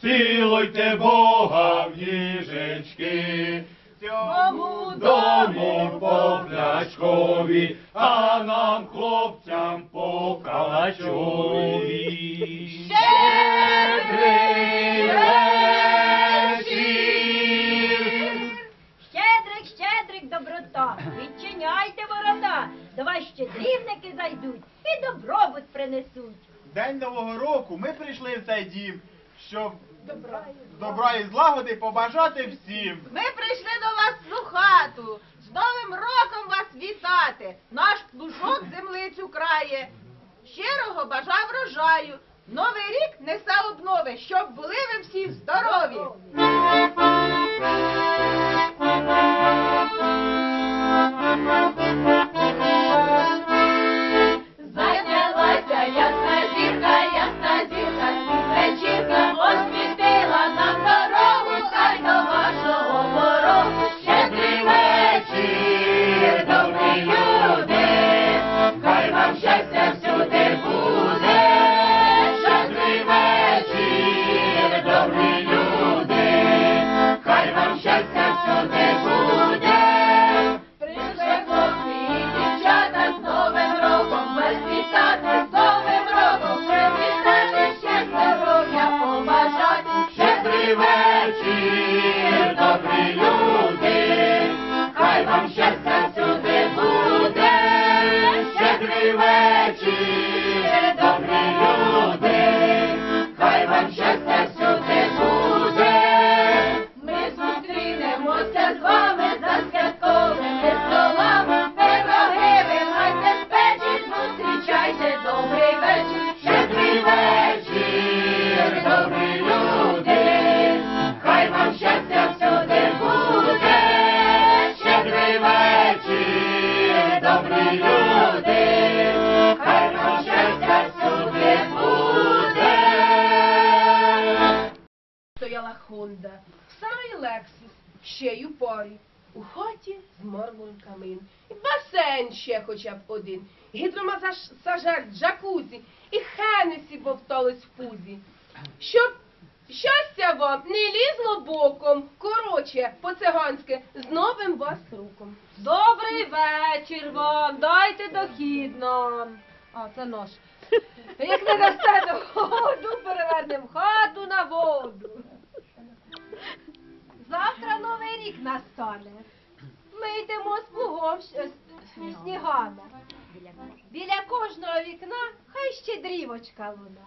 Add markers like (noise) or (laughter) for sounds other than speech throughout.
цілуйте Бога в ніжечки. Цьому Дому по пляшкові, а нам хлопцям по калачові. Щедрий вечір! Щедрик, щедрик, доброта, відчиняйте ворота, до вас щедрівники зайдуть і добробут принесуть. День Нового року ми прийшли в цей дім, щоб добра і злагоди побажати всім. Ми прийшли до вас в хату. З Новим роком вас вітати. Наш плужок землицю крає. Щирого бажав врожаю. Новий рік несе обнови, щоб були ви всі здорові. Хай стояла Хонда, старий Лексус, ще й у парі. У хаті з мармуром камин. І басейн ще хоча б один. Гідромасажер, джакузі і хенесі бовтались в пузі. Щоб щастя вам не лізло боком, короче, по-циганськи, з новим вас руком. Добрий вечір вам, дайте дохід нам. А, це наш. Як не дасте доходу, перевернем хату на воду. Завтра новий рік настане. Ми йдемо з плугом снігами. Біля кожного вікна хай щедрівочка луна.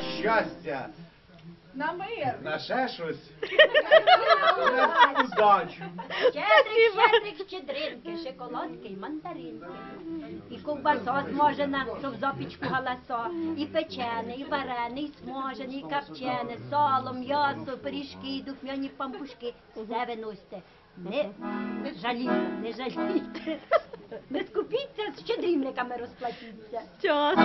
На щастя, На мир. на ще щось, (laughs) на удачу. Щедрик, щедрик, щедринки, шоколадки й мандаринки. І ковбаса смажена, що в запічку галаса, і печене, і варене, і смажене, і копчене, сало, м'ясо, пиріжки, духмяні пампушки. Все виносьте. Не жалійте, не жалійте. Не скупіться, з щедрівниками розплатіться. Час.